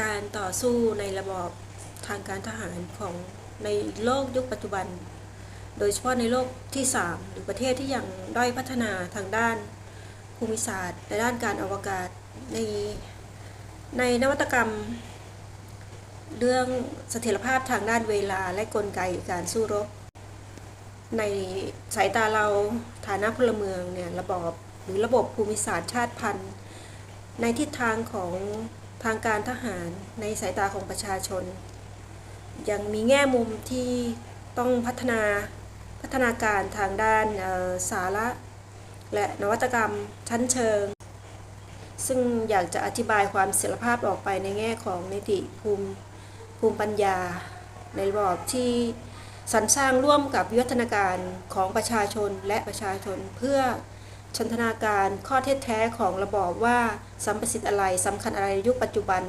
การต่อสู้ในระบอบทางการทหารของในโลกยุคปัจจุบัน โดยเฉพาะในโลกที่ 3 หรือประเทศที่ยังด้อยพัฒนาทางด้านภูมิศาสตร์และด้านการอวกาศในในนวัตกรรม เรื่องเสถียรภาพทางด้านเวลาและกลไกการสู้รบ ในสายตาเราฐานะพลเมืองเนี่ยระบอบหรือระบบภูมิศาสตร์ชาติพันธุ์ ในทิศทางของ ทางการทหารในสายตาของประชาชน ยังมีแง่มุมที่ต้องพัฒนาพัฒนาการทางด้านสาระ และนวัตกรรมชั้นเชิง ซึ่งอยากจะอธิบายความเสียรภาพออกไปในแง่ของนิติภูมิภูมิปัญญา ในระบอบที่สรรสร้างร่วมกับวิวัฒนาการของประชาชนและประชาชนเพื่อ ชนทนาการข้อเท็จแท้ของระบอบว่าสัมประสิทธิ์อะไรสำคัญอะไรในยุคปัจจุบัน